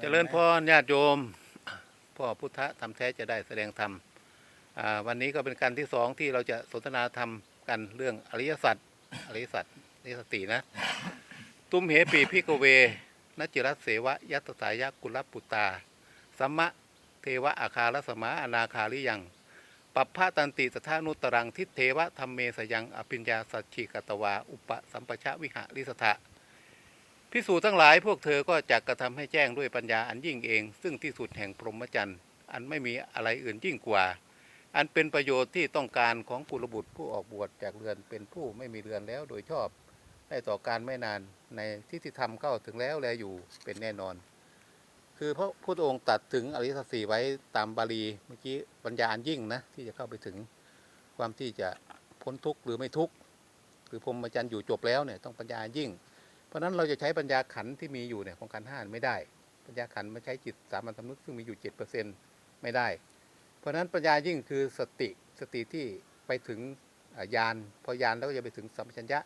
เจริญพรญาติโยมพ่อพุทธธรรมแท้จะได้แสดงธรรมวันนี้ก็เป็นการที่สองที่เราจะสนทนาธรรมกันเรื่องอริยสัจอริยสัจอริสตินะ ตุ้มเหปีพิกเวนจิรัสเสวะยัตสายะกุลปุตตาสัมมะเทวะอาคาลสมาอนาคาริยังปัปพะตันติสทานุตรังทิเทวะธรรมเมสยังอภิญญาสัจฉิกตวา อุปสัมปชะวิหะริสทะ พิสูจน์ทั้งหลายพวกเธอก็จะกระทำให้แจ้งด้วยปัญญาอันยิ่งเอง ซึ่งที่สุดแห่งพรหมจรรย์อันไม่มีอะไรอื่นยิ่งกว่า อันเป็นประโยชน์ที่ต้องการของกุลบุตรผู้ออกบวชจากเรือนเป็นผู้ไม่มีเรือนแล้วโดยชอบได้ต่อการไม่นานในที่ที่ทำเข้าถึงแล้วแลอยู่เป็นแน่นอน คือพระพุทธองค์ตัดถึงอริยสัจสีไว้ตามบาลีเมื่อกี้ปัญญาอันยิ่งนะที่จะเข้าไปถึงความที่จะพ้นทุกข์หรือไม่ทุกข์คือพรหมจรรย์อยู่จบแล้วเนี่ยต้องปัญญาอันยิ่ง เพราะนั้นเราจะใช้ปัญญาขันที่มีอยู่เนี่ยของขันห้าไม่ได้ ปัญญาขันมาใช้จิตสามัญสำนึกซึ่งมีอยู่เจ็ดเปอร์เซ็นต์ไม่ได้ เพราะนั้นปัญญายิ่งคือสติสติที่ไปถึงอ่ายานพอยานแล้วก็จะไปถึงสัมปชัญญะ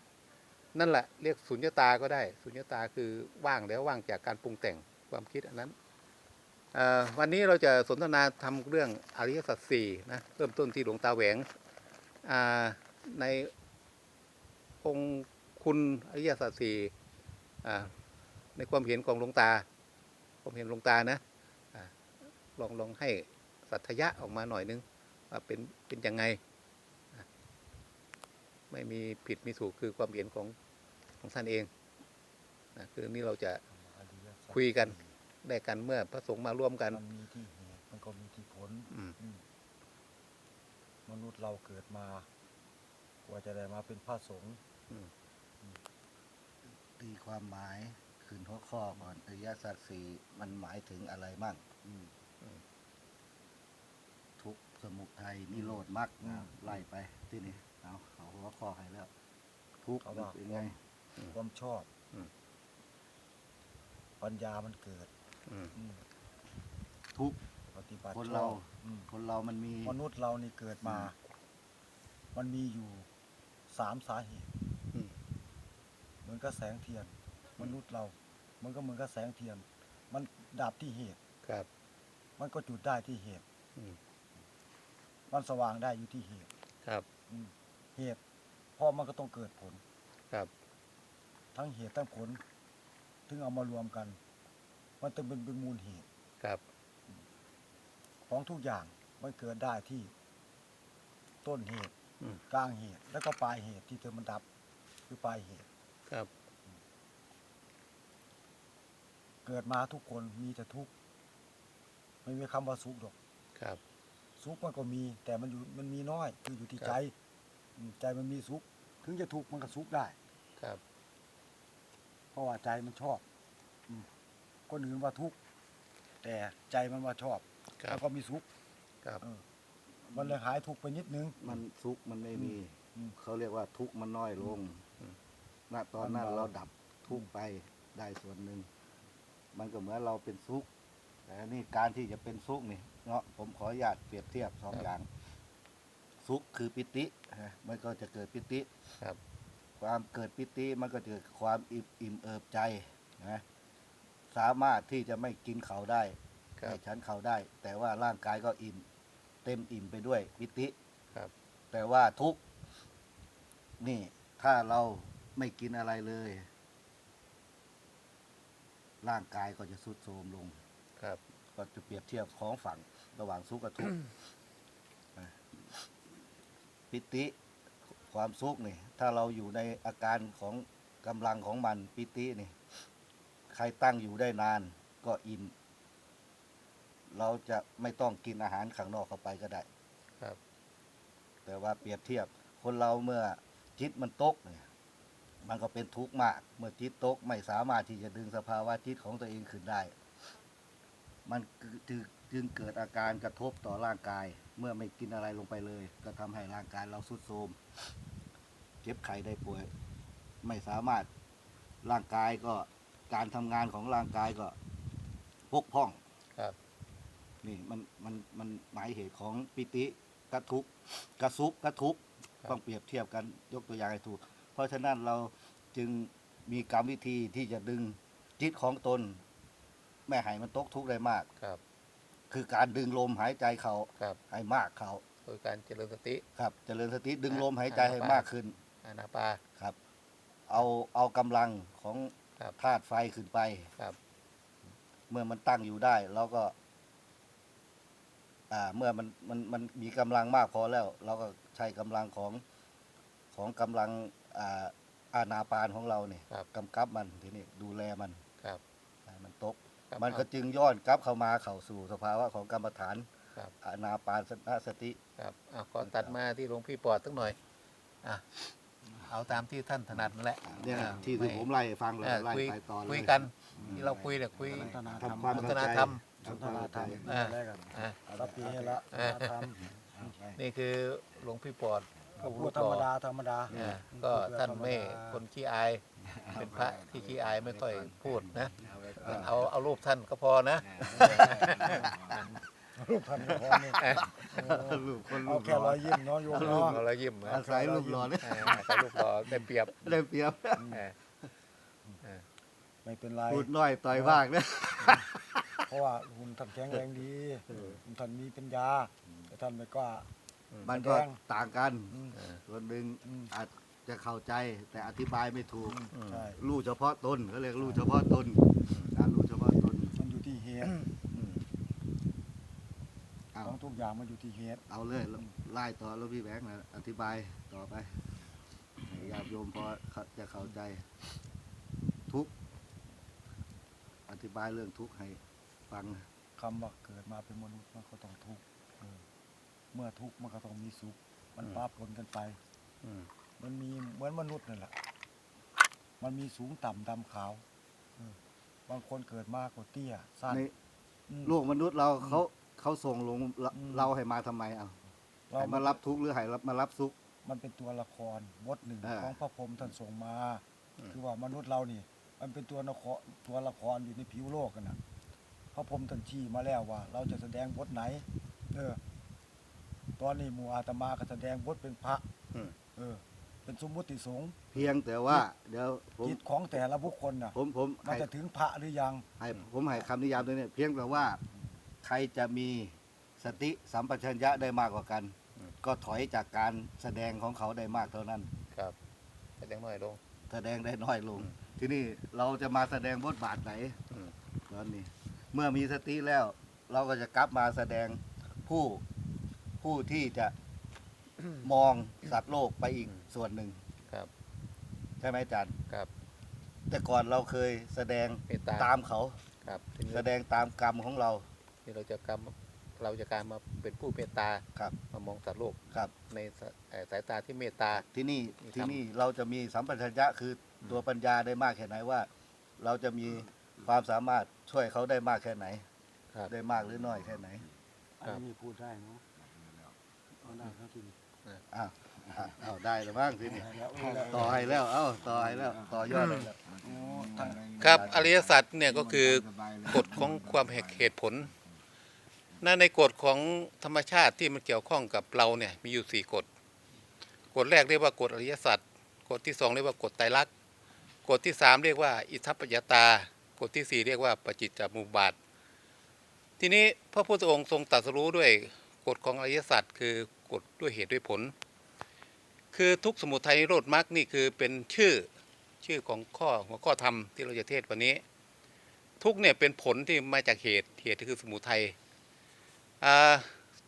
นั่นแหละเรียกสุญญตาก็ได้ สุญญตาคือว่างแล้วว่างจากการปรุงแต่งความคิดอันนั้นวันนี้เราจะสนทนาทำเรื่องอริยสัจสี่นะเริ่มต้นที่หลวงตาแหวงในองค์คุณอริยสัจสี่ ในความเห็นของหลวงตาความเห็นหลวงตานะอาลองลองให้สัตยะออกมาหน่อยนึงว่าเป็นเป็นยังไงอะไม่มีผิดมีถูกคือความเห็นของของท่านเองนะคือนี่เราจะอริยสัจคุยกันได้กันเมื่อพระสงฆ์มาร่วมกัน มันมีที่เหตุมันก็มีที่ผลอืมอืมมนุษย์เราเกิดมากว่าจะได้มาเป็นพระสงฆ์ ตีความหมายคืนหัวข้อก่อนอริยสัจสี่มันหมายถึงอะไรมั่งทุกข์สมุทัยนิโรธมรรคไล่ไปที่นี่เอาเอาหัวข้อให้แล้ว ทุกข์เขามันว่าเป็นไงความชอบอืมปัญญามันเกิดอืมอืมทุกข์ปฏิบัติคนชเราอบอืมคนเรามันมีมนุษย์เรานี่เกิดมา มันมีอยู่สามสาเหตุอืม เหมือนกับแสงเทียนมนุษย์เรา มันก็เหมือนกับแสงเทียน มันดับที่เหตุครับ มันก็จุดได้ที่เหตุอืมมันสว่างได้อยู่ที่เหตุครับอืมเหตุเพราะมันก็ต้องเกิดผล ครับทั้งเหตุทั้งผล ถึงเอามารวมกัน มันต้องเป็นเป็นมูลเหตุครับของทุกอย่างมันเกิดได้ที่ ต้นเหตุ อืมกลางเหตุแล้วก็ปลายเหตุที่เธอมันดับคือปลายเหตุ ครับ เกิดมาทุกคนมีแต่ทุกข์ไม่มีคำว่าสุขหรอกครับ สุขมันก็มี แต่มันอยู่มันมีน้อย คืออยู่ที่ครับ ใจอืมใจมันมีสุข ถึงจะทุกข์มันก็สุขได้ ครับ เพราะว่าใจมันชอบอืมคนอื่นว่าทุกข์แต่ใจมันว่าชอบครัแล้บ วก็มีสุข ครับเออมันเลยหายทุกข์ไปนิดนึง มันทุกข์มันไม่มี อืม เขาเรียกว่าทุกข์มันน้อยลง อืม ณตอนนั้นมันเบาเราดับทุกข์ไปได้ส่วนหนึ่ง มันก็เหมือนเราเป็นทุกข์แต่นี่การที่จะเป็นทุกข์นี่เนาะผมขออนุญาตเปรียบเทียบสองอย่างทุกข์คือปิตินะมันก็จะเกิดปิติครับ ความเกิดปิติมันก็จะเกิดความอิ่มอิ่มเอิบใจนะสามารถที่จะไม่กินเขาวได้ครัไม่บฉันเขาวได้ แต่ว่าร่างกายก็อิ่ม เต็มอิ่มไปด้วยปิติครับ แต่ว่าทุกข์นี่ถ้าเรา ไม่กินอะไรเลย ร่างกายก็จะทรุดโทรมลง ครับ ก็จะเปรียบเทียบของฝั่งระหว่างสุขกับทุกข์นะปิติความสุขนี่ถ้าเราอยู่ในอาการของกำลังของมันปิตินี่ ใครตั้งอยู่ได้นานก็อิ่มเราจะไม่ต้องกินอาหารข้างนอกเข้าไปก็ได้ ครับ แต่ว่าเปรียบเทียบ คนเราเมื่อจิตมันตกเนี่ย มันก็เป็นทุกข์มาก เมื่อจิตตกไม่สามารถที่จะดึงสภาวะจิตของตัวเองขึ้นได้ มันจึงจึงเกิดอาการกระทบต่อร่างกาย เมื่อไม่กินอะไรลงไปเลย ก็ทำให้ร่างกายเราสุดโทรมเจ็บไข้ได้ป่วย ไม่สามารถร่างกายก็การทำงานของร่างกายก็พกพร่องครับ นี่มันมันมันหมายเหตุของปิติกระทุกข์กระซุกกระทุกข์ครับต้องเปรียบเทียบกันยกตัวอย่างให้ถูก เพราะฉะนั้นเราจึงมีกรรมวิธีที่จะดึงจิตของตนไม่ให้มันตกทุกข์ได้มากครับ คือการดึงลมหายใจเขาครับให้มากเขาโดยการเจริญสติครับ เจริญสติดึงลมหายใจให้มากขึ้นอานาปาครับ เอาเอากำลังของครับธาตุไฟขึ้นไปครับ เมื่อมันตั้งอยู่ได้เราก็ อ่า เมื่อมันมันมันมีกำลังมากพอแล้ว เราก็ใช้กำลังของของกำลัง อ่าอานาปานของเราเนี่ยครับกำกับมันทีนี้ดูแลมันครับให้มันตก ครับมันก็จึงย้อนกลับเข้ามาเข้าสู่สภาวะของกรรมฐานครับอานาปานสติ ครับอะขอตัดมาที่หลวงพี่ปอดสักหน่อยอะเอาตามที่ท่านถนัดนั่นแหละเนี่ยอ่าที่ไม่ที่ผมไล่ให้ฟังเลยเออไล่คุยไปตอนเลยคุยกันที่เราคุยเนี่ยคุยสนทนาธรรมทำความสนเข้าทนาใจธรรมสนทนาธรรมอ่าแรกกันอะ รับปีให้ละอ่าสนทนาธรรม นี่คือหลวงพี่ปอด พูดธรรมดาธรรมดาอะก็ท่านไม่คนขี้อายเป็นพระที่ขี้อายไม่ค่อยพูดนะ เอาเอารูปท่านก็พอนะรูปท่านก็พอนี่ลูกคนเอาลูกแค่รอยยิ้มเนาะโยมเนาะเรายิ้มนะอาศัยลูกหล่อเนี่ยเออใส่รูปหล่อได้เปรียบได้เปรียบเออไม่เป็นไรพูดน้อยต่อยมากเนี่ยเพราะว่าหุ่นท่านแข็งแรงดีหุ่นท่านมีปัญญาแต่ท่านไม่กล้า มันก็แสดงต่างกันอืมส่วนหนึ่งอืมอาจจะเข้าใจแต่อธิบายไม่ถูกอืมใช่รู้เฉพาะตนเขาเรียกรู้เฉพาะตนการรู้เฉพาะตนมันอยู่ที่เหตุเอาของทุกอย่างมันอยู่ที่เหตุเอาเลยไล่ต่อแล้วพี่แบงค์นะอธิบายต่อไปให้ญาติโยมพอเขาจะเข้าใจ ทุกข์อธิบายเรื่องทุกข์ให้ฟังคำว่าเกิดมาเป็นมนุษย์มันก็ต้องทุกข์ เออเมื่อทุกข์มันก็ต้องมีสุข มันอืมปราบปนกันไปอืมมันมีเหมือนมนุษย์นั่นแหละ มันมีสูงต่ำดำขาวเออบางคนเกิดมากกว่าเตี้ยสั้นในอืมโลกมนุษย์เราเขาเขาส่งลงเราอืมเราให้มาทำไมเอาเราให้มารับทุกข์หรือให้รับมารับสุข มันเป็นตัวละครบทหนึ่งอ่าของพระพรหมท่านส่งมาอืมคือว่ามนุษย์เรานี่ มันเป็นตัวละครตัวละครอยู่ในผิวโลกกันนะพระพรหมท่านชี้มาแล้วว่า เราจะแสดงบทไหน เออ ตอนนี้หมู่อาตมาก็แสดงบทเป็นพระอืม เออ เป็นสมมุติสงฆ์เพียงแต่ว่าเดี๋ยวผมจิตของแต่ละบุคคลน่ะผมผมมันให้จะถึงพระหรือยัง ให้ผมให้คำนิยามตัวนี้เพียงแต่ว่าใครจะมีสติสัมปชัญญะได้มากกว่ากัน อืม ก็ถอยจากการแสดงของเขาได้มากเท่านั้น ครับแสดงหน่อยลง แสดงได้น้อยลง อืมที่นี่เราจะมาแสดงบทบาทไหนอืม ตอนนี้ เมื่อมีสติแล้ว เราก็จะกลับมาแสดงผู้ ผู้ที่จะมองสัตว์โลกไปอีกอืมส่วนหนึ่งครับ ใช่ไหมอาจันครับ แต่ก่อนเราเคยแสดงเมตตา ตามเขา ครับทีนี้แสดงตามกรรมของเรา ที่เราจะกรรมเราจะการมาเป็นผู้เมตตาครับ มามองสัตว์โลกครับ ในสายเอ่อสายตาที่เมตตา ที่นี่มีที่ธรรมนี่เราจะมีสัมปชัญญะคือตัวปัญญาได้มากแค่ไหนว่า เราจะมีความสามารถช่วยเขาได้มากแค่ไหน ครับ ได้มากหรือน้อยแค่ไหนครับอันนี้พูดได้เนาะเอาได้ครับทีนี้อ้าวอ้าวอ้าวได้แล้วบ้างทีนี้ได้แล้วได้แล้วต่อให้แล้ว เอ้าต่อให้แล้ว ต่อยอดให้แล้วโอ้ท่านครับอริยสัจเนี่ยก็คือกฎของความเหตุผลนั่นในกฎของธรรมชาติที่มันเกี่ยวข้องกับเราเนี่ยมีอยู่สี่กฎ กฎแรกเรียกว่ากฎอริยสัจ กฎที่สองเรียกว่ากฎไตรลักษณ์ กฎที่สามเรียกว่า อิทัปปัจจตา กฎที่สี่เรียกว่าปฏิจจสมุปบาท ทีนี้พระพุทธองค์ทรงตรัสรู้ด้วยกฎของอริยสัจคือ กฎด้วยเหตุด้วยผล คือทุกสมุทัยโรธมรรคนี่คือเป็นชื่อชื่อของข้อหัวข้อธรรมที่เราจะเทศวันนี้ ทุกเนี่ยเป็นผลที่มาจากเหตุเหตุคือสมุทัย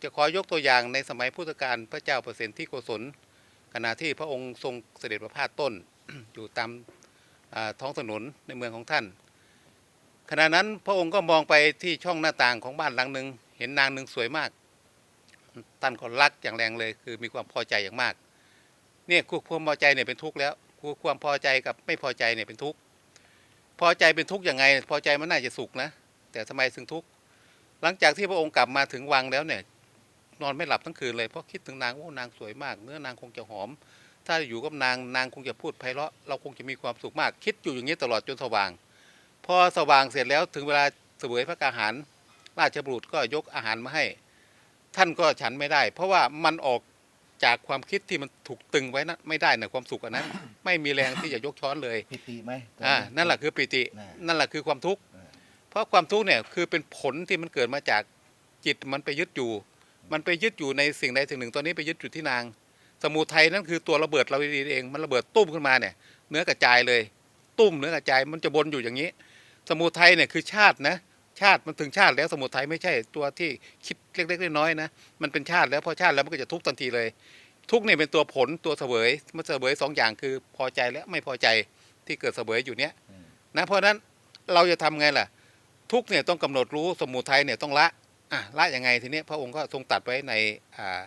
จะขอยกตัวอย่างในสมัยพุทธกาลพระเจ้าเปอร์เซนที่โกศลขณะที่พระองค์ทรงเสด็จประพาสต้นอยู่ตามท้องถนนในเมืองของท่าน ขณะนั้นพระองค์ก็มองไปที่ช่องหน้าต่างของบ้านหลังหนึ่งเห็นนางหนึ่งสวยมาก ท่านก็รักอย่างแรงเลย คือมีความพอใจอย่างมาก เนี่ยความพอใจเนี่ยเป็นทุกข์แล้วความพอใจกับไม่พอใจเนี่ยเป็นทุกข์พอใจเป็นทุกข์ยังไง พอใจมันน่าจะสุขนะ แต่ทำไมถึงทุกข์หลังจากที่พระองค์กลับมาถึงวังแล้วเนี่ย นอนไม่หลับทั้งคืนเลยเพราะคิดถึงนางโอ้นางสวยมาก เนื้อนางคงจะหอม ถ้าอยู่กับนางนางคงจะพูดไพเราะเราคงจะมีความสุขมาก คิดอยู่อย่างนี้ตลอดจนสว่าง พอสว่างเสร็จแล้วถึงเวลาเสวยพระกาหารราชบุตรก็ยกอาหารมาให้ ท่านก็ฉันไม่ได้ เพราะว่ามันออกจากความคิดที่มันถูกตึงไว้นะไม่ได้นะความสุขอันนั้น ไม่มีแรงที่จะยกช้อนเลยปิติไหมอ่านั่นแหละคือปิติแน่นั่นแหละคือความทุกข์แน่เพราะความทุกข์เนี่ยคือเป็นผลที่มันเกิดมาจากจิตมันไปยึดอยู่ มันไปยึดอยู่ในสิ่งใดสิ่งหนึ่ง ตอนนี้ไปยึดอยู่ที่นาง สมุทัยนั่นคือตัวระเบิดเราเอง มันระเบิดตุ้มขึ้นมาเนี่ย เนื้อกระจายเลย ตุ้มเนื้อกระจายมันจะบนอยู่อย่างนี้ สมุทัยเนี่ยคือชาตินะ ชาติมันถึงชาติแล้วสมุทัยไม่ใช่ตัวที่คิดเล็กๆน้อยๆนะมันเป็นชาติแล้วพอชาติแล้วมันก็จะทุกข์ทันทีเลย ทุกข์เนี่ยเป็นตัวผลตัวเสวยมันเสวยสองอย่างคือพอใจและไม่พอใจที่เกิดเสวยอยู่เนี้ยนะเพราะนั้นเราจะทำไงล่ะ ทุกเนี่ยต้องกำหนดรู้สมุทัยเนี่ยต้องละอะละยังไงทีนี้พระองค์ก็ทรงตัดไว้ในอ่า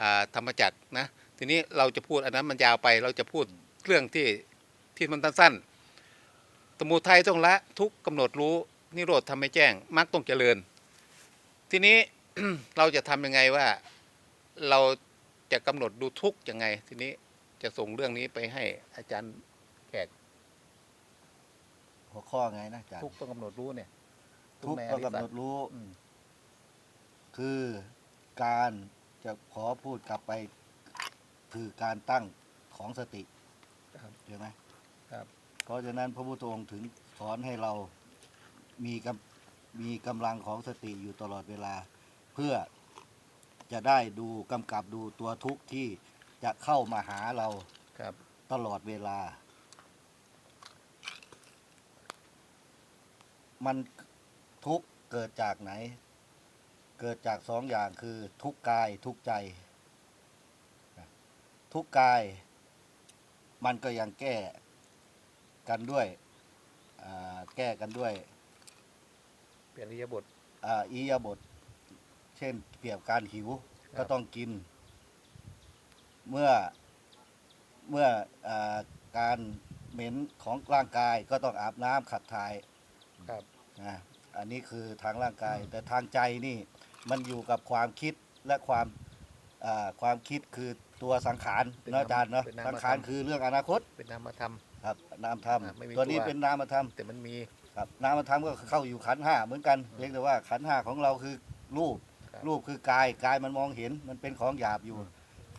อ่าธรรมจักรนะทีนี้เราจะพูดอันนั้นมันยาวไปเราจะพูดเรื่องที่ที่มันสั้นๆสมุทัยต้องละทุกข์กำหนดรู้ นิโรธทำให้แจ้งมรรคต้องเจริญ ทีนี้เราจะทำยังไงว่าเราจะกำหนดดูทุกข์ยังไง ทีนี้จะส่งเรื่องนี้ไปให้อาจารย์แขกหัวข้อไงนะอาจารย์ทุกข์ต้องกำหนดรู้เนี่ย ทุกข์ในต้องริกำสัหนจดรู้อืมคือการจะขอพูดกลับไป คือการตั้งของสติครับใช่ไหมครับเพราะฉะนั้นพระพุทธองค์ถึงสอนให้เรา มีกำมีกำลังของสติอยู่ตลอดเวลา เพื่อจะได้ดูกำกับดูตัวทุกข์ที่จะเข้ามาหาเราครับ ตลอดเวลา มันทุกข์เกิดจากไหน เกิดจากสองอย่างคือทุกข์กายทุกข์ใจ ทุกข์กาย มันก็ยังแก้กันด้วยอ่าแก้กันด้วย เปลี่ยนอริยบท อ่าอิริยาบท เช่นเปรียบการหิวครับก็ต้องกิน เมื่อเมื่ออาการเหม็นของร่างกายก็ต้องอาบน้ำขัดถ่ายครับ นะอันนี้คือทางร่างกาย แต่ทางใจนี่มันอยู่กับความคิดและความอ่าความคิดคือตัวสังขารเป็นเนาะอาจารย์เนาะเป็นนามธรรมสังขารคือเรื่องอนาคตเป็นนามธรรม ครับนามธรรมอ่าไม่มีตัวนี้ตัว เป็นนามธรรมแต่มันมี ครับนามธรรมก็เข้าอยู่ขันธ์ห้าเหมือนกันอืมเพียงแต่ว่าขันธ์ห้าของเราคือรูปครับรูปคือกายกายมันมองเห็นมันเป็นของหยาบอยู่อืม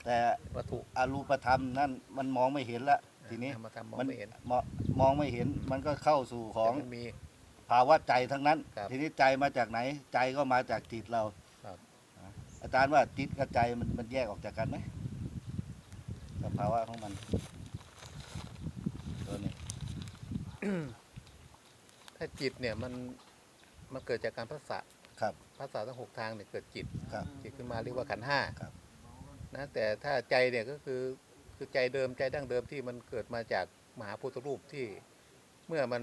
แต่วัตถุอารูปธรรมนั่นมันมองไม่เห็นละทีนี้นามธรรมมองมันไม่เห็นมองมองไม่เห็นมันก็เข้าสู่ของแต่มันมีภาวะใจทั้งนั้นครับทีนี้ใจมาจากไหนใจก็มาจากจิตเราครับอะอาจารย์ว่าจิตกับใจมันมันแยกออกจากกันไหมสภาวะของมันตัวนี้ ถ้าจิตเนี่ยมันมันเกิดจากการพัสสะครับ พัสสะทั้งหกทางเนี่ยเกิดจิตครับ จิตขึ้นมาเรียกว่าขันธ์ห้าครับ นะแต่ถ้าใจเนี่ยก็คือคือใจเดิมใจดั้งเดิมที่มันเกิดมาจากมหาพุทธรูปที่เมื่อมัน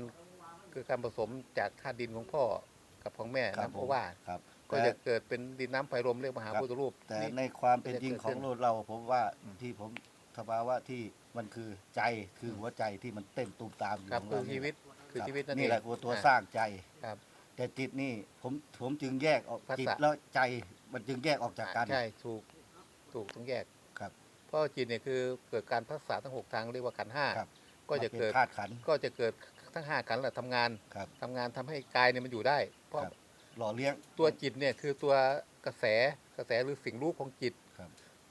คือการผสมจากธาตุดินของพ่อกับของแม่ครับน้ำเพราะว่าครับก็แต่จะเกิดเป็นดินน้ำไฟลมเรียกมหาครับพุทธรูป แต่นี่ในความเป็นจะจริงเกิดของขึ้นโลกเราผมว่าอืมที่ผมสภาวะที่มันคือใจคือหัวใจที่มันเต้นตูมตามอยู่ครับของคือเราชีวิต คือรับชีวิตนั่นเองนี่แหละคือตัวอ่สร้างใจครับ แต่จิตนี่ผมผมจึงแยกออกภาษา จิตแล้วใจมันจึงแยกออกจากกัน ใช่ถูกถูกต้องแยกครับเพราะจิตเนี่ยคือเกิดการพัสสะทั้งหกทางเรียกว่าขันธ์ห้าครับ ก็จะมันป็นเกิด ธาตุขันธ์ก็จะเกิดทั้งห้าขันธ์แหละทำงานครับทำงานทำให้กายเนี่ยมันอยู่ได้ เพราะครับหล่อเลี้ยง ตัวจิตเนี่ยคือตัวกระแสกระแสหรือสิ่งรู้ของจิต ครับ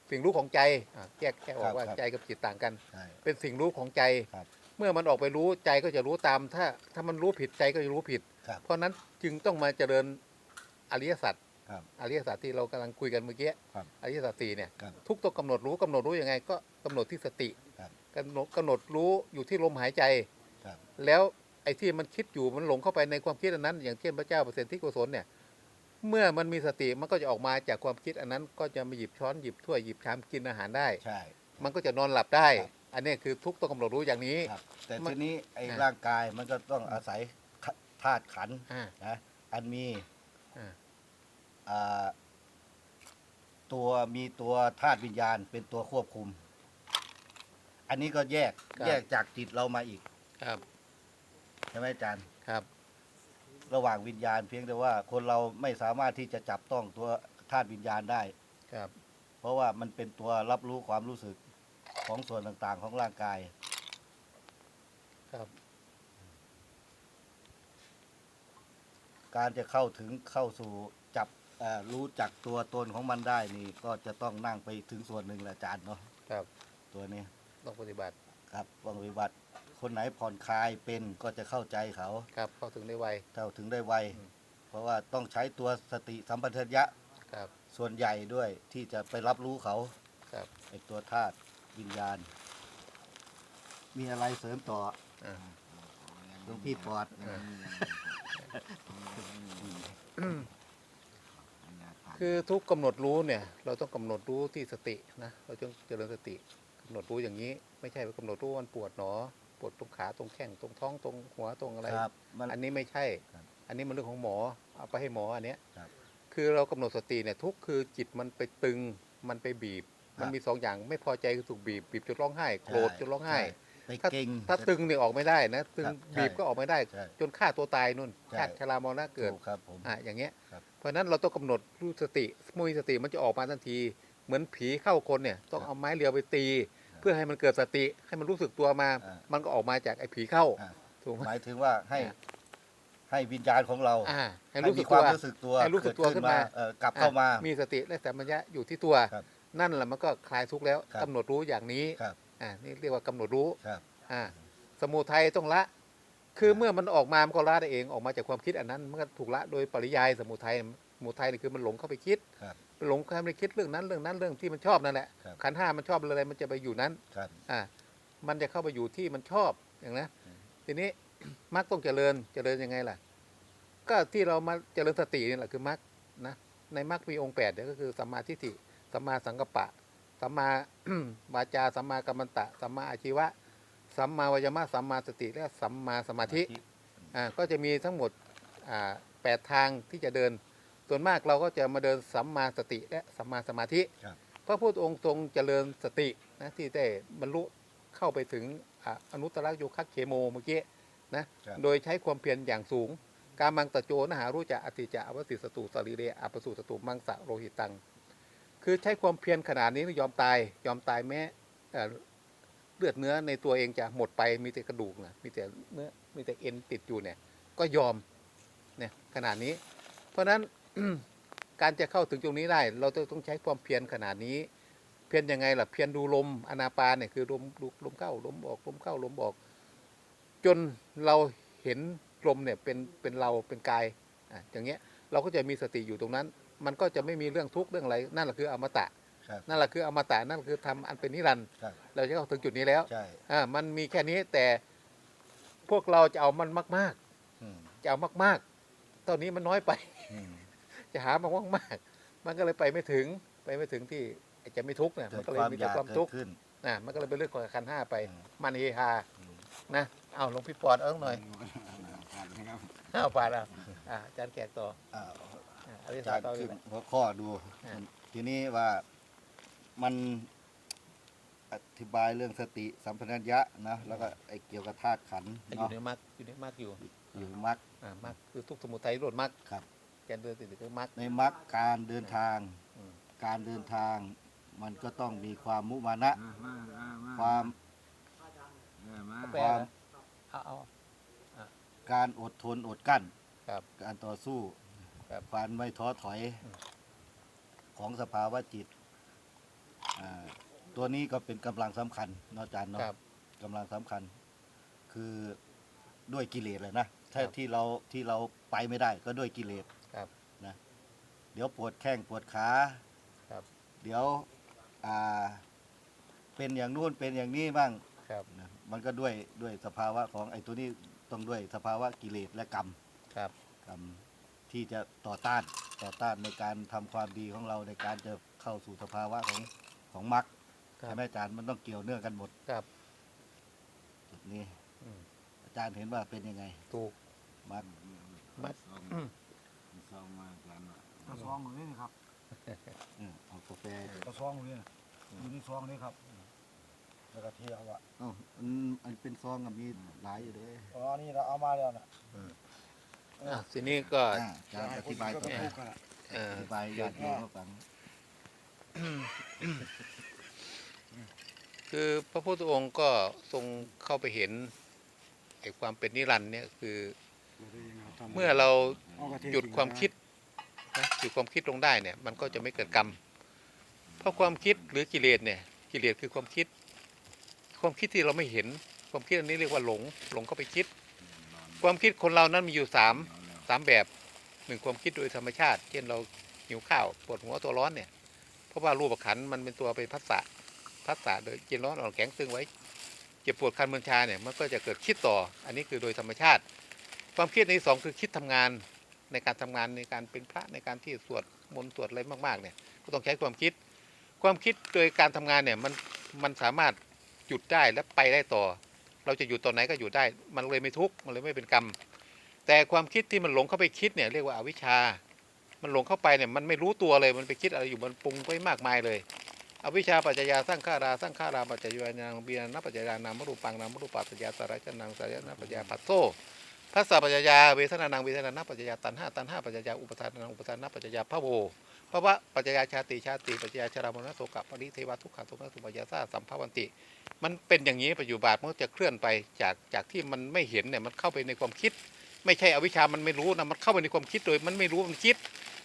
สิ่งรู้ของใจอะแยกแยกออกว่าครับ ใจกับจิตต่างกัน ใช่ เป็นสิ่งรู้ของใจ ครับ เมื่อมันออกไปรู้ใจก็จะรู้ตาม ถ้า ถ้ามันรู้ผิดใจก็จะรู้ผิด ครับเพราะฉะนั้นจึงต้องมาเจริญอริยสัจครับอริยสัจที่เรากำลังคุยกันเมื่อกี้ครับอริยสัจสี่เนี่ย ครับทุกต้องกำหนดรู้กำหนดรู้ยังไง ก็กำหนดที่สติครับกำหนดกำหนดรู้อยู่ที่ลมหายใจ ครับ แล้วไอ้ที่มันคิดอยู่มันหลงเข้าไปในความคิดอันนั้น อย่างเช่นพระเจ้าเปอร์เซ็นต์ที่กุศลเนี่ย เมื่อมันมีสติมันก็จะออกมาจากความคิดอันนั้น ก็จะมาหยิบช้อนหยิบถ้วยหยิบชามกินอาหารได้ ใช่ มันก็จะนอนหลับได้ ครับ อันนี้คือทุกต้องกำหนดรู้อย่างนี้ ครับแต่มันทีนี้ไอ้อ่าร่างกายมันก็ต้องอาศัยขธาตุขันธ์อ่านะอันมีอ่า อ่าตัวมีตัวธาตุวิญญาณเป็นตัวควบคุม อันนี้ก็แยกครับ แยกจากจิตเรามาอีกครับใช่ไหมอาจารย์ ครับ ระหว่างวิญญาณเพียงแต่ว่าคนเราไม่สามารถที่จะจับต้องตัวธาตุวิญญาณได้ ครับ เพราะว่ามันเป็นตัวรับรู้ความรู้สึก ของส่วนต่างๆของร่างกาย ครับ การจะเข้าถึงเข้าสู่จับเอ่อรู้จักตัวตนของมันได้นี่ก็จะต้องนั่งไปถึงส่วนหนึ่งแหละอาจารย์เนาะครับ ตัวนี้ต้องปฏิบัติ ครับต้องปฏิบัติ คนไหนผ่อนคลายเป็นก็จะเข้าใจเขา ครับ เข้าถึงได้ไว เท่าถึงได้ไว อืม เพราะว่าต้องใช้ตัวสติสัมปชัญญะครับ ส่วนใหญ่ด้วยที่จะไปรับรู้เขาครับ ไอตัวธาตุ วิญญาณ มีอะไรเสริมต่ออ่า หลวงพี่ปอดคือทุกกำหนดรู้เนี่ย เราต้องกำหนดรู้ที่สตินะเราต้องเจริญสติกำหนดรู้อย่างนี้ ไม่ใช่ไปกำหนดรู้ว่ามันปวดหนอ ปวดตรงขาตรงแข้งตรงท้องตรงหัวตรงอะไร ครับมัน อันนี้ไม่ใช่ ครับอันนี้มันเรื่องของหมอ เอาไปให้หมออันเนี้ยครับ คือเรากำหนดสติเนี่ยทุกข์คือจิตมันไปตึง มันไปบีบครับ มันมีสองอย่างไม่พอใจคือถูกบีบบีบจนร้องไห้โกรธจนร้องไห้ใช่ไปถ้าเก่งถ้าตึงเนี่ยออกไม่ได้นะตึงครับใช่บีบก็ออกไม่ได้ใช่จนฆ่าตัวตายนู่นใช่ชาติชรามรณะเกิดถูครับผมอะอย่างเงี้ยครับเพราะฉะนั้นเราต้องกำหนดรู้สติเมื่อมีสติมันจะออกมาทันที เหมือนผีเข้าคนเนี่ยต้องเอาไม้เรียวไปตี เพื่อให้มันเกิดสติให้มันรู้สึกตัวมาอ่ามันก็ออกมาจากไอ้ผีเข้าอ่าถูกไหมหมายถึงว่าให้อ่าให้วิญญาณของเราอ่าให้ให้รู้สึมีกคตัววามรู้สึกตัวให้รู้สึกตัวเดขึ้นมาเอ่อกลับเข้ามาอะมีสติและสัมปชัญญะอยู่ที่ตัวครับ นั่นแหละมันก็คลายทุกข์แล้วครับกำหนดรู้อย่างนี้ครับ อ่านี่เรียกว่ากำหนดรู้ครับ อ่าสมุทัยต้องละ คือครับเมื่อมันออกมามันก็ละได้เองออกมาจากความคิดอันนั้นมันก็ถูกละโดยปริยายสมุทัยสมุทัยนี่คือมันหลงเข้าไปคิดครับหลงเข้าไปคิดเรื่องนั้นเรื่องนั้นเรื่องที่มันชอบนั่นแหละครับ ขันธ์ห้ามันชอบอะไรมันจะไปอยู่นั้น ครับ อ่ามันจะเข้าไปอยู่ที่มันชอบอย่างนะอืม ทีนี้ มรรคต้องเจริญเจริญยังไงล่ะ ก็ที่เรามาเจริญสตินี่แหละคือมรรคนะในมรรคมีองค์แปดเนี่ยก็คือสัมมาทิฏฐิ สัมมาสังกัปปะ สัมมาวาจา สัมมากัมมันตะ สัมมาอาชีวะ สัมมาวายามะ สัมมาสติ และสัมมาสมาธิ อ่า ก็จะมีทั้งหมด อ่าแปดทางที่จะเดิน ส่วนมากเราก็จะมาเดินสัมมาสติและสัมมาสมาธิครับพระพุทธองค์ทรงเจริญสตินะที่ได้บรรลุเข้าไปถึงอ่าอนุตตรโยคะเคโมเมื่อกี้นะครับโดยใช้ความเพียรอย่างสูง การมังตะโจนะหารู้จะอติจะอวสิสตุสรีเรอัปสุสตุมังสะโรหิตัง คือใช้ความเพียรขนาดนี้ยอมตาย ยอมตายแม้เลือดเนื้อในตัวเองจะหมดไปมีแต่กระดูกนะมีแต่เนื้อมีแต่เอ็นติดอยู่เนี่ย ก็ยอมเนี่ยขนาดนี้ เพราะฉะนั้นการจะเข้าถึงตรงนี้ได้ เราจะต้องใช้ความเพียรขนาดนี้ เพียรยังไงล่ะเพียรดูลมอนาปานเนี่ยคือลมลมเข้าลมออกลมเข้าลมออก จนเราเห็นลมเนี่ยเป็นเป็นเราเป็นกายอะอย่างเงี้ยเราก็จะมีสติอยู่ตรงนั้น มันก็จะไม่มีเรื่องทุกข์เรื่องอะไรนั่นแหละคืออมตะครับ นั่นแหละคืออมตะนั่นคือทำอันเป็นนิรันดร์ครับ เราจะเข้าถึงจุดนี้แล้วใช่อ่ามันมีแค่นี้แต่พวกเราจะเอามันมาก อืมๆ จะเอามากๆตอนนี้มันน้อยไป อืม จะหามามากๆมันก็เลยไปไม่ถึงไปไม่ถึงที่จะไม่ทุกข์เนี่ยเกิมันดก็เลยความมีอแต่ยากความเกิทุดกข์ขึ้น นะมันก็เลยเป็นเรื่องของขันธ์ห้าไป อืม มันเฮฮาอืมนะเอาหลวงพี่ปอดเอาหน่อยเอาปาดเอาอ่าอาจารย์แขกต่อ อ่า อ่าอริอาสาจารย์ต่อเลขึ้ยนนะหัวข้อดู อ่า ทีนี้ว่ามันอธิบายเรื่องสติสัมปชัญญะนะแล้วก็ไอ้เกี่ยวกับธาตุขันธ์อยู่เนาะในมรรคอยู่ในมรรคอยู่อยู่มรรค อ่ามรรคคือทุกข์สมุทัยนิโรดมรรคครับ แกนเดินติดคือมรรค ในมรรคการเดินทาง อืม การเดินทาง มันก็ต้องมีความมุมานะ ความแปลความนะเอาเอา การอดทนอดกั้น ครับ การต่อสู้ ครับความไม่ท้อถอยอืมของสภาวะจิตอ่าตัวนี้ก็เป็นกำลังสำคัญเนาะอาจารย์เนาะครับกำลังสำคัญ คือด้วยกิเลสเลยนะถ้าครับที่เราที่เราไปไม่ได้ก็ด้วยกิเลสครับนะ เดี๋ยวปวดแข้งปวดขาครับเดี๋ยวอ่าเป็นอย่างนู้นเป็นอย่างนี้บ้างครับนะมันก็ด้วยด้วยสภาวะของไอ้ตัวนี้ต้องด้วยสภาวะกิเลสและกรรมครับกรรม ที่จะต่อต้านต่อต้านในการทำความดีของเราในการจะเข้าสู่สภาวะของของมรรคครับใช่ไหมอาจารย์มันต้องเกี่ยวเนื่องกันหมดครับจุดนี้ อืมอาจารย์เห็นว่าเป็นยังไงถูก มรรคมรรคอืมกระซองตรงนี้นี่ครับเออเอากาแฟกระซองตรงนี้นะอยู่ในซองนี้ครับแล้วก็เที่ยวอะเอ้ามันอันเป็นซองกับมีหลายอยู่เด้อ๋อนี่เราเอามาแล้วนะ อะทีนี้ก็ อ่าอาจารย์อธิบายต่อก็ทุกข์กันอะเอ่ออธิบายญาติโยมเขาฟังคือพระพุทธองค์ก็ทรงเข้าไปเห็นไอ้ความเป็นนิรันดร์เนี่ยคือ เมื่อเราหยุดความคิดนะหยุดความคิดลงได้เนี่ย มันก็จะไม่เกิดกรรม เพราะความคิดหรือกิเลสเนี่ย กิเลสคือความคิด ความคิดที่เราไม่เห็นคความคิดอันนี้เรียกว่าหลง หลงเข้าไปคิด ความคิดคนเรานั้นมีอยู่สามสามแบบหนึ่งความคิดโดยธรรมชาติ เช่นเราหิวข้าวปวดหัวตัวร้อนเนี่ย เพราะว่ารูปขันมันเป็นตัวไปพัสสะพัสสะโดยเย็นร้อนอ่อนแข็งตึงไว้เจ็บปวดคันเมืองชาเนี่ยมันก็จะเกิดคิดต่อ อันนี้คือโดยธรรมชาติ ความคิดในสองคือคิดทำงานในการทำงานในการเป็นพระในการที่สวดมนต์สวดอะไรมากๆเนี่ยก็ต้องใช้ความคิด ความคิดโดยการทำงานเนี่ยมันมันสามารถหยุดได้และไปได้ต่อ เราจะอยู่ตอนไหนก็อยู่ได้ มันเลยไม่ทุกข์มันเลยไม่เป็นกรรม แต่ความคิดที่มันหลงเข้าไปคิดเนี่ยเรียกว่าอาวิชชา มันหลงเข้าไปเนี่ยมันไม่รู้ตัวเลยมันไปคิดอะไรอยู่มันปรุงไปมากมายเลยอวิชชาปัจจยาสร้างข้าราสร้างข้าราปัจจยานางเบียนปัจจยานามรูปังนามรูปัจจยาสารจนังสารยนาปัจจยาปัสโซภาษาปัจจยาเวทนานังเวทนานาปัจจยาตันห้าตันห้าปัจจยาอุปทานังอุปทานาปัจจยาพระโว เพราะว่าปัจจยาชาติชาติปัจจยาชรามรณะโสกปริเทวทุกขะทุกขะสุปยาสาสัมภวันติ มันเป็นอย่างนี้ปัจจุบันมันจะเคลื่อนไปจากจากที่มันไม่เห็นเนี่ยมันเข้าไปในความคิด ไม่ใช่อวิชามันไม่รู้นะมันเข้าไปในความคิดโดยมันไม่รู้มันคิด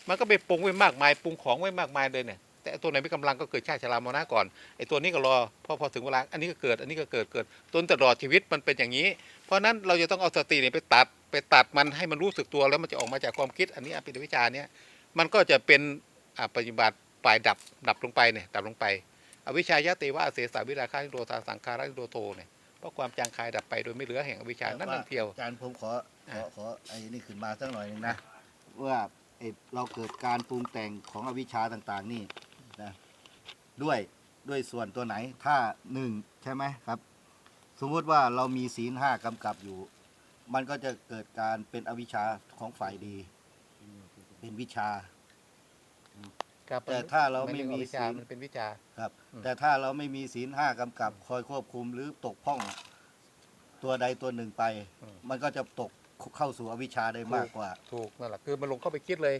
มันก็ไปปรุงไว้มากมายปรุงของไว้มากมายเลยเนี่ยแต่ตัวไหนไม่กำลังก็เกิดชาติชรามรณะก่อนไอ้ตัวนี้ก็รอพอพอถึงเวลาอันนี้ก็เกิดอันนี้ก็เกิดเกิดจนตลอดชีวิตมันเป็นอย่างนี้ เพราะนั้นเราจะต้องเอาสติเนี่ยไปตัดไปตัดมันให้มันรู้สึกตัวแล้วมันจะออกมาจากความคิด อันนี้อภิวิชาเนี่ยมันก็จะเป็น ปฏิบัติปลายดับดับลงไปเนี่ยดับลงไป อวิชชายะเตวะเสสาวิราคานิโรธาสังขารานิโรโทเนี่ยเพราะความจางคายดับไปโดยไม่เหลือแห่งอวิชชานั่นนั่นเทียวอาจารย์ผมขอขออ่าขอไอ้นี่ขึ้นมาสักหน่อยหนึงนะว่าไอ้เราเกิดการปรุงแต่งของอวิชชาต่างๆ นี่นะด้วยด้วยส่วนตัวไหนถ้าหนึ่งใช่ไหมครับ สมมุติว่าเรามีศีลห้ากำกับอยู่ มันก็จะเกิดการเป็นอวิชชาของฝ่ายดี เป็นวิชา ครับแต่ถ้าเราไม่นมีวิชาศีลมันเป็นวิชาครับอืมแต่ถ้าเราไม่มีศีลห้ากำกับ คอยควบคุมหรือตกพ้องตัวใดตัวหนึ่งไป มันก็จะตกเข้าสู่อวิชชาได้มากกว่า ถูกนั่นแหละคือมันลงเข้าไปคิดเลย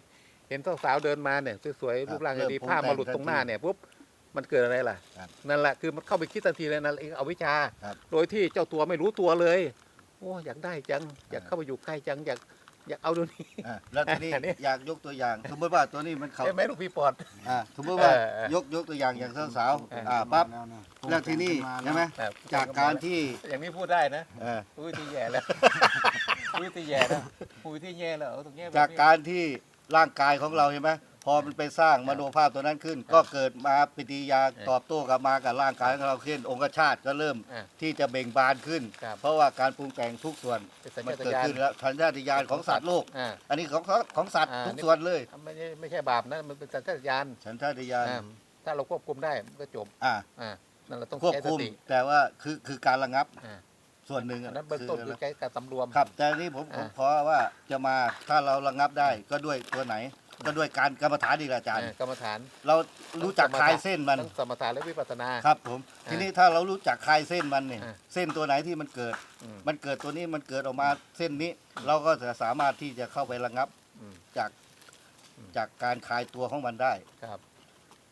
เห็นสาวๆเดินมาเนี่ยสวยครับๆรูปร่างเริ่มดีปรุงผ้ามาแต่งหลุดตรงหทันทีน้าเนี่ยปุ๊บมันเกิดอะไรล่ะครับนั่นแหละคือมันเข้าไปคิดทันทีเลยนั่นเองเอาวิชาครับโดยที่เจ้าตัวไม่รู้ตัวเลยโอ้อยากได้จัง อยากอ่าเข้าไปอยู่ใกล้จังอยาก อยากเอาดูนี่อะแล้วทีนี้อันนี้ อยากยกตัวอย่าง สมมติว่าตัวนี้มันเขาใช่ไหมลูกพี่ปอด อ่าสมมติว่าเออเออยกยกตัวอย่างอย่างสาวเออๆอ่าปั๊บแล้วทีนี้ใช่ไหมแบบจากการที่อย่างนี้พูดได้นะเอออุ้ยที่แย่แล้วอุ้ยที่แย่แล้วอุ้ยที่แย่แล้วเอาตรงเนี้ยแบบจากนี้การที่ร่างกายของเราใช่ไหม พอมันไปสร้างมโนภาพตัวนั้นขึ้น ก็เกิดมาปฏิกิริยาตอบโต้กลับมากับร่างกายของเราขึ้นองคชาตก็เริ่มอ่าที่จะเบ่งบานขึ้น ครับเพราะว่าการปรุงแต่งทุกส่วนเป็นสัญมันชาตเกิดญาณขึ้นแล้วสัญชาตญาณของสัตว์โลก อ่าอันนี้ของของของสัตว์อ่า ทุกนี่ส่วนเลย ไม่ใช่ไม่ใช่บาปนะมันเป็นสัญชาตญาณสัญชาตญาณอ่าถ้าเราควบคุมได้มันก็จบอ่าอ่านั่นเราต้องควบใช้สคุมติแต่ว่าคือคือการระงับอ่าส่วนหนึ่งอันนั้นเบื้องต้นคืคืออใช้การสำรวม ครับแต่นี่ผมผมอ่าขอว่าจะมาถ้าเราระงับได้ก็ด้วยตัวไหน ก็ด้วยการกรรมฐานดีกว่าอาจารย์อ่ากรรมฐาน เรารู้จักคลายเส้นมันทั้งสมถะและวิปัสสนาครับผมอ่าทีนี้ถ้าเรารู้จักคลายเส้นมันเนี่ยอ่าเส้นตัวไหนที่มันเกิดอืมมันเกิดตัวนี้มันเกิดออกมาเส้นนี้ เราก็จะสามารถที่จะเข้าไประงับอืมจากอืมจากการคลายตัวของมันได้ครับ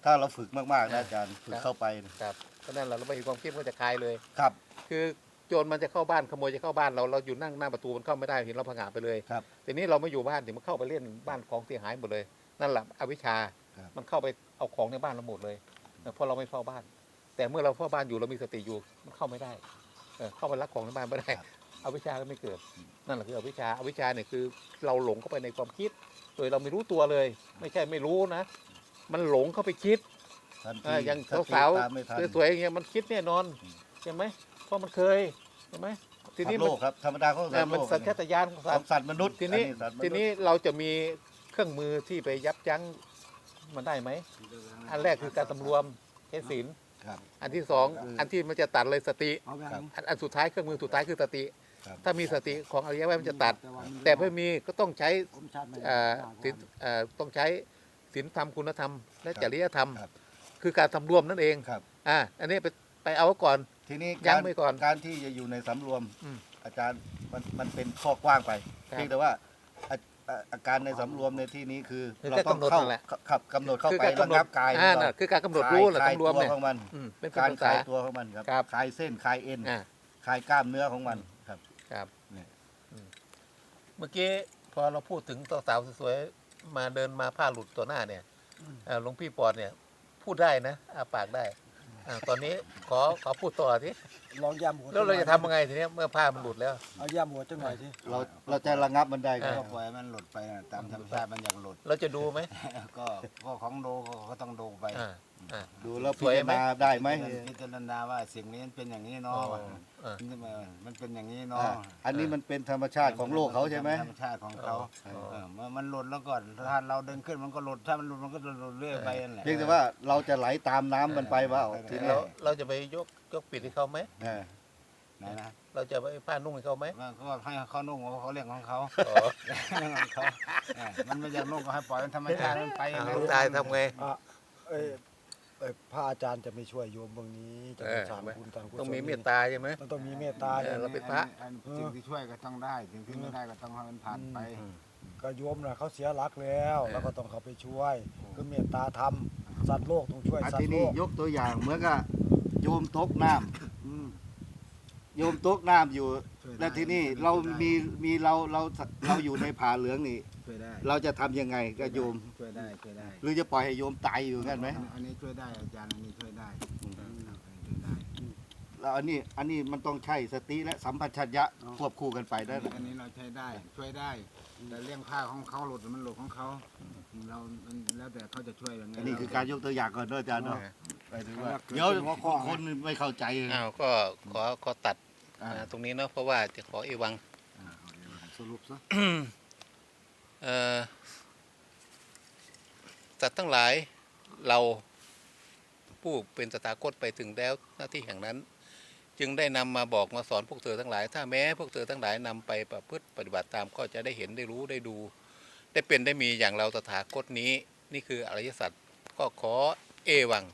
ถ้าเราฝึกมากๆนะอ่าอาจารย์ฝึกครับเข้าไปเนี่ยครับก็นั่นแหละเราไม่มีความคิดก็จะคลายเลยครับ คือ โจรมันจะเข้าบ้านขโมยจะเข้าบ้านเราเราอยู่นั่งหน้าประตูมันเข้าไม่ได้เห็นเราผงาดไปเลยครับทีนี้เราไม่อยู่บ้านถึงมันเข้าไปเล่นบ้านของเสียหายหมดเลย นั่นแหละอวิชชา ครับมันเข้าไปเอาของในบ้านเราหมดเลยเออเพราะเราไม่เฝ้าบ้าน แต่เมื่อเราเฝ้าบ้านอยู่เรามีสติอยู่มันเข้าไม่ได้เออเข้าไปลักของในบ้านไม่ได้อวิชชาก็ไม่เกิด นั่นแหละคืออวิชชาอวิชชาเนี่ยคือเราหลงเข้าไปในความคิด โดยเราไม่รู้ตัวเลย ไม่ใช่ไม่รู้นะ มันหลงเข้าไปคิด ทันทีอ่าอย่างสติสาวตามไม่ทัน ๆสวยๆอย่างเงี้ยมันคิดแน่นอนอืม ใช่ไหม เพราะมันเคยใช่ไหมทีนี้สัตว์โลมันกครับธรรมดาของสัอ่าตว์โลมันกสัญชาตญาณของขสัอตงว์ สัตว์มนุษย์ทีนี้อัสัตว์มทีษย์นี้เราจะมีเครื่องมือที่ไปยับยั้งมันได้ไหม อันแรกคือการสำรวมใช้ศีลครับ อันที่สองคืออัอันที่มันจะตัดเลยสติครับ อันอันสุดท้ายเครื่องมือสุดท้ายคือสติ ครับ ถ้ามีสติของอริยะไว้มันจะตัด แต่เพื่อมีก็ต้องใช้เอ่อศีลเอ่อต้องใช้ศีลธรรมคุณธรรม และจริยธรรม ครับ คือการสำรวมนั่นเองครับ อ่าอันนี้ไป ไปเอาไว้ก่อน ทีนี้ยั้กางรไว้ก่อนการที่จะอยู่ในสำรวมอืมอาจารย์มันมันเป็นข้อกว้างไปครับเพียงแต่ว่าอาอ่าอาการในสำรวมในที่นี้คือคือเราการต้องกำหนดเข้านั่นแหละ ขับกำหนดเข้าคือไปการระกำหนดงับกายอ่าของน่ะเราคือการกำหนดรู้แหละคลายสำรวมตัวเนี่ยของมัน อืมเป็นการภาคลาษา ยตัวของมันครับครับ คลายเส้นคลายเอ็นอ่าคลายกล้ามเนื้อของมันครับ ครับเนี่ยอืมเมื่อกี้พอเราพูดถึงสาวๆสวยๆมาเดินมาผ้าหลุดตัวหน้าเนี่ยเอ่อหลวงพี่ปอดเนี่ย พูดได้นะอาปากได้ อ่าตอนนี้ขอขอพูดต่อทีลองย่ำหัวแล้วเราจะทำยังไงทีเนี้ยเมื่อผ้ามันหลุดแล้ว เอาย่ำหัวจังหน่อยสิเราเราจะระงับมันได้คอ่ารับก็ปล่อยให้มันหลุดไปนะตามธรรมชาติมันอยากหลุด เราจะดูไหม ก็ก็ของดูเขาก็ต้องดูไป อ่าอ่า ดูแล้วสพิวยจารไหมณาได้ไหมพิจารณาว่าสิ่งนี้มันเป็นอย่างนี้อ๋เนาะออ่านี่มันมันเป็นอย่างนี้อ่าเนาะอันนี้มันเป็นธรรมชาติของโลกเขาใช่ไหมธรรมชาติของเขาอ๋อเออเมื่อมันหลุดแล้วก่อนถ้าเราดึงขึ้นมันก็หลุดถ้ามันหลุดมันก็จะหลุดเรื่อยไปนั่นแหละเพียงแต่ว่าเราจะไหลตามน้ำมันไปว่าเออทีทีนี้เราเราจะไปยกยกปิดให้เขาไหมอ่าไหนนะเราจะไปผ้านุ่งให้เขาไหมว่าก็ให้เขานุ่งเขาเรื่องของเขาอ๋อเรื่องของเขาเออมันไม่อยากนุ่งก็ให้ปล่อยมันธรรมชาติมันไปอ่าเลยลูกตายทำไงอะ เอ้ยเอ้ยพระอาจารย์จะไม่ช่วยโยมตรงนี้ จะเอไปอสร้างบุญสร้างกุศลต้องมีเมตตาใช่ไหม มันต้องมีเมตตาเออเนี่ยเราเป็นพระ อันสิ่งที่ช่วยก็ต้องได้ สิ่งที่ไม่ได้ก็ต้องให้มันผ่านไปอืมก็โยมนะเขาเสียรักแล้วเออแล้วก็ต้องเขาไปช่วย คือเมตตาธรรมสัตว์โลกต้องช่วยอันสัตที่ว์โลนี่กยกตัวอย่างเหมือนกับโยมตกน้ำอืมโยมตกน้ำอยู่ ช่วยได้ แล้วที่นี่เรามีมีเราเราเราอยู่ในผาเหลืองนี่ ช่วยได้เราจะทำยังไงกับโยม ช่วยได้ช่วยได้หรือจะปล่อยให้โยมตายอยู่งั้นไหมอันนี้ช่วยได้อาจารย์อันนี้ช่วยได้อืมครับอันนี้ช่วยได้แล้วอันนี้อันนี้มันต้องใช้สติและสัมปชัญญะควบคู่กันไปได้อันนี้เราใช้ได้ช่วยได้แต่เรื่องผ้าของเขาหลุดมันหลุดของเขาเรามันแล้วแต่เขาจะช่วยยังไงอันนี้คือการยกตัวอย่างก่อนเนอะอาจารย์เนาะไปถึงว่าเดี๋ยวคนไม่เข้าใจอ้าวก็ขอขอตัดอ่าอ่าตรงนี้เนาะเพราะว่าจะขอเอวังอ่าเอาเดี๋ยวสรุปซะเอ่อ สัตว์ทั้งหลายเราผู้เป็นสตาคตไปถึงแล้วหน้าที่แห่งนั้น จึงได้นำมาบอกมาสอนพวกเธอทั้งหลาย ถ้าแม้พวกเธอทั้งหลายนำไปประพฤติปฏิบัติตามก็จะได้เห็นได้รู้ได้ดู ได้เป็นได้มีอย่างเราตถาคตนี้ นี่คืออริยสัจก็ขอเอวัง